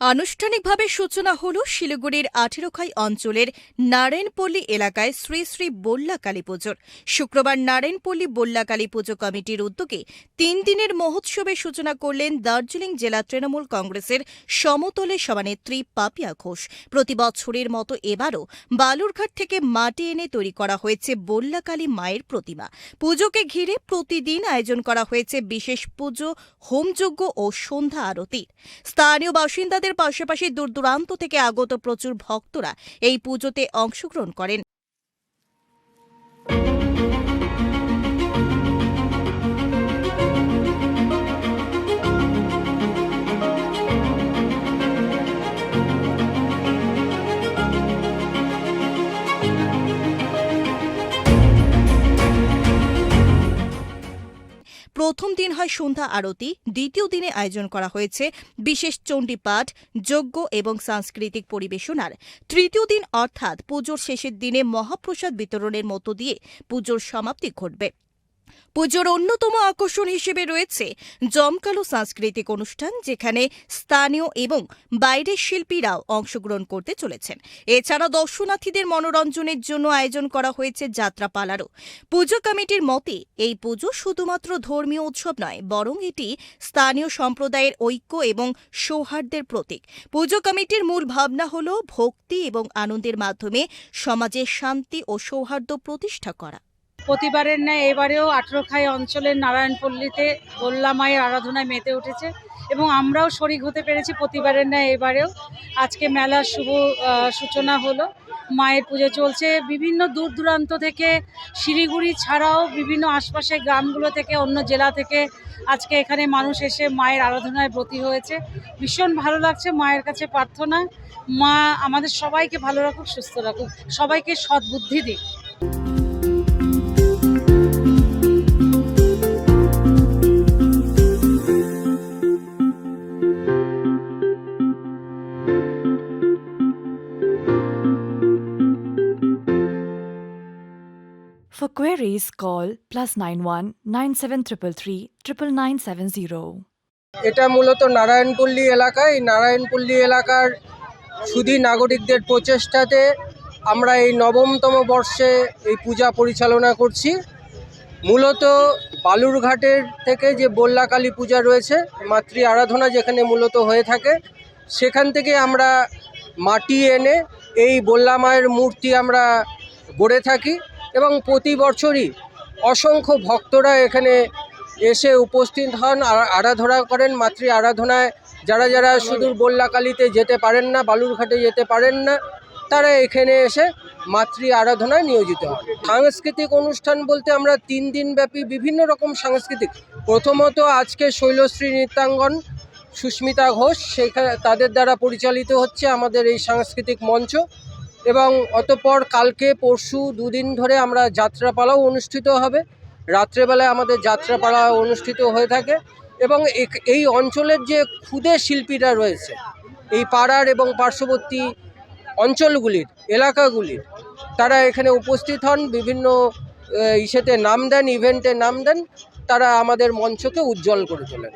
আনুষ্ঠানিকভাবে সূচনা হল শিলিগুড়ির আঠেরোখাই অঞ্চলের নারায়ণপল্লী এলাকায় শ্রী শ্রী বল্লা কালী পুজোর। শুক্রবার নারায়ণপল্লী বল্লা কালী পুজো কমিটির উদ্যোগে তিন দিনের মহোৎসবের সূচনা করলেন দার্জিলিং জেলা তৃণমূল কংগ্রেসের সমতলে সভানেত্রী পাপিয়া ঘোষ। প্রতি বছরের মতো এবারও বালুরঘাট থেকে মাটি এনে তৈরি করা হয়েছে বল্লা কালী মায়ের প্রতিমা। পুজোকে ঘিরে প্রতিদিন আয়োজন করা হয়েছে বিশেষ পুজো, হোমযজ্ঞ ও সন্ধ্যা আরতির। স্থানীয় বাসিন্দাদের পাশাপাশি দূর দূরান্ত থেকে আগত প্রচুর ভক্তরা এই পুজোতে অংশগ্রহণ করেন। প্রথম দিন হয় সন্ধ্যা আরতি, দ্বিতীয় দিনে আয়োজন করা হয়েছে বিশেষ চণ্ডীপাঠ, যজ্ঞ এবং সাংস্কৃতিক পরিবেশনার তৃতীয় দিন অর্থাৎ পুজোর শেষের দিনে মহাপ্রসাদ বিতরণের মতো দিয়ে পুজোর সমাপ্তি ঘটবে। পুজোর অন্যতম আকর্ষণ হিসেবে রয়েছে জমকালো সাংস্কৃতিক অনুষ্ঠান, যেখানে স্থানীয় এবং বাইরের শিল্পীরাও অংশগ্রহণ করতে চলেছেন। এছাড়া দর্শনার্থীদের মনোরঞ্জনের জন্য আয়োজন করা হয়েছে যাত্রাপালারও। পুজো কমিটির মতে, এই পুজো শুধুমাত্র ধর্মীয় উৎসব নয়, বরং এটি স্থানীয় সম্প্রদায়ের ঐক্য এবং সৌহার্দ্যের প্রতীক। পুজো কমিটির মূল ভাবনা হল ভক্তি এবং আনন্দের মাধ্যমে সমাজে শান্তি ও সৌহার্দ্য প্রতিষ্ঠা করা। প্রতিবারের ন্যায় এবারেও আঠেরোখাই অঞ্চলের নারায়ণপল্লীতে গোল্লা মায়ের আরাধনায় মেতে উঠেছে এবং আমরাও শরিক হতে পেরেছি প্রতিবারের ন্যায় এবারেও। আজকে মেলার শুভ সূচনা হলো। মায়ের পুজো চলছে। বিভিন্ন দূর দূরান্ত থেকে শিলিগুড়ি ছাড়াও বিভিন্ন আশপাশের গ্রামগুলো থেকে, অন্য জেলা থেকে আজকে এখানে মানুষ এসে মায়ের আরাধনায় ব্রতী হয়েছে। ভীষণ ভালো লাগছে মায়ের কাছে প্রার্থনা। মা আমাদের সবাইকে ভালো রাখুক, সুস্থ রাখুক। সবাইকে সদ্বুদ্ধি দিক। For queries, call plus 91 97333 99970. এটা মূলত নারায়ণপল্লী এলাকা এই নারায়ণপল্লী এলাকার সুধী নাগরিকদের প্রচেষ্টাতে আমরা এই নবমতম বর্ষে এই পূজা পরিচালনা করছি। মূলত বালুরঘাটের থেকে যে বল্লাকালী পূজা রয়েছে মাতৃ আরাধনা যেখানে মূলত হয়ে থাকে সেখান থেকে আমরা মাটি এনে এই বল্লা মায়ের মূর্তি আমরা গড়ে থাকি। এবং প্রতি বছরই অসংখ্য ভক্তরা এখানে এসে উপস্থিত হন আরাধনা করেন, মাতৃ আরাধনায়। যারা যারা সুদূর বল্লাকালীতে যেতে পারেন না, বালুরঘাটে যেতে পারেন না, তারা এখানে এসে মাতৃ আরাধনায় নিয়োজিত হন। সাংস্কৃতিক অনুষ্ঠান বলতে আমরা তিন দিন ব্যাপী বিভিন্ন রকম সাংস্কৃতিক। প্রথমত আজকে শৈলশ্রী নৃত্যাঙ্গন সুস্মিতা ঘোষ সেখানে তাদের দ্বারা পরিচালিত হচ্ছে আমাদের এই সাংস্কৃতিক মঞ্চ। এবং অতপর কালকে পরশু দুদিন ধরে আমরা যাত্রাপালাও অনুষ্ঠিত হবে। রাত্রেবেলায় আমাদের যাত্রাপালা অনুষ্ঠিত হয়ে থাকে এবং এই অঞ্চলের যে ক্ষুদে শিল্পীরা রয়েছে, এই পাড়ার এবং পার্শ্ববর্তী অঞ্চলগুলির, এলাকাগুলির, তারা এখানে উপস্থিত হন, বিভিন্ন ইসেতে নাম দেন, ইভেন্টে নাম দেন, তারা আমাদের মঞ্চকে উজ্জ্বল করে তোলেন।